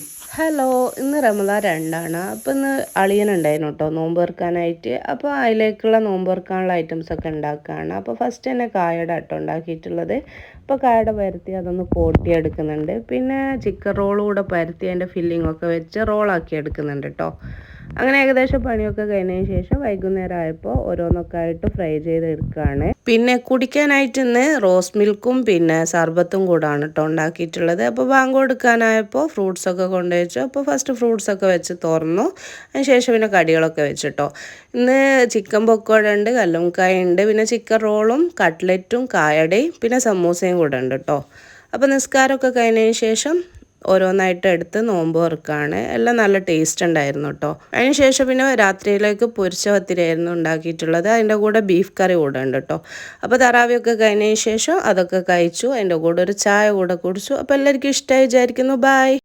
Hello ഇന്ന് റമദാൻ രണ്ടാണ്. അപ്പോൾ ഇന്ന് അളിയനുണ്ടായിരുന്നു കേട്ടോ നോമ്പ് വെറുക്കാനായിട്ട് അപ്പോൾ അതിലേക്കുള്ള നോമ്പ് വെറുക്കാനുള്ള ഐറ്റംസ് ഒക്കെ ഉണ്ടാക്കുകയാണ് അപ്പോൾ ഫസ്റ്റ് തന്നെ കായട കേട്ടോ ഉണ്ടാക്കിയിട്ടുള്ളത്. അപ്പോൾ കായട പരത്തി അതൊന്ന് കോട്ടി എടുക്കുന്നുണ്ട് പിന്നെ ചിക്കൻ റോളും കൂടെ പരത്തി അതിന്റെ ഫില്ലിംഗ് ഒക്കെ വെച്ച് റോളാക്കി എടുക്കുന്നുണ്ട് കേട്ടോ അങ്ങനെ ഏകദേശം പണിയൊക്കെ കഴിഞ്ഞതിന് ശേഷം വൈകുന്നേരം ആയപ്പോൾ ഓരോന്നൊക്കെ ആയിട്ട് ഫ്രൈ ചെയ്തെടുക്കുകയാണ്. പിന്നെ കുടിക്കാനായിട്ട് ഇന്ന് റോസ് മിൽക്കും പിന്നെ സർബത്തും കൂടാണ് കേട്ടോ ഉണ്ടാക്കിയിട്ടുള്ളത്. അപ്പോൾ ബാങ്ക് കൊടുക്കാനായപ്പോൾ ഫ്രൂട്ട്സൊക്കെ കൊണ്ടുവച്ചു അപ്പോൾ ഫസ്റ്റ് ഫ്രൂട്ട്സൊക്കെ വെച്ച് തുറന്നു. അതിന് ശേഷം പിന്നെ കടികളൊക്കെ വെച്ചിട്ടോ ഇന്ന് ചിക്കൻ പൊക്കോട ഉണ്ട് കല്ലുംകായ ഉണ്ട് പിന്നെ ചിക്കൻ റോളും കട്ട്ലറ്റും കായടയും പിന്നെ സമൂസയും കൂടെ ഉണ്ട് കേട്ടോ. അപ്പോൾ നിസ്കാരമൊക്കെ കഴിഞ്ഞതിന് ശേഷം ഓരോന്നായിട്ട് എടുത്ത് നോമ്പ് തുറക്കുകയാണ് എല്ലാം നല്ല ടേസ്റ്റ് ഉണ്ടായിരുന്നു കേട്ടോ അതിന് ശേഷം പിന്നെ രാത്രിയിലേക്ക് പൊരിച്ച പത്തിരിയായിരുന്നു ഉണ്ടാക്കിയിട്ടുള്ളത്. അതിന്റെ കൂടെ ബീഫ് കറി കൂടെ ഉണ്ട് കേട്ടോ അപ്പോൾ തറാവിയൊക്കെ കഴിഞ്ഞതിന് ശേഷം അതൊക്കെ കഴിച്ചു. അതിന്റെ കൂടെ ഒരു ചായ കൂടെ കുടിച്ചു. അപ്പോൾ എല്ലാവർക്കും ഇഷ്ടമായി വിചാരിക്കുന്നു. ബായ്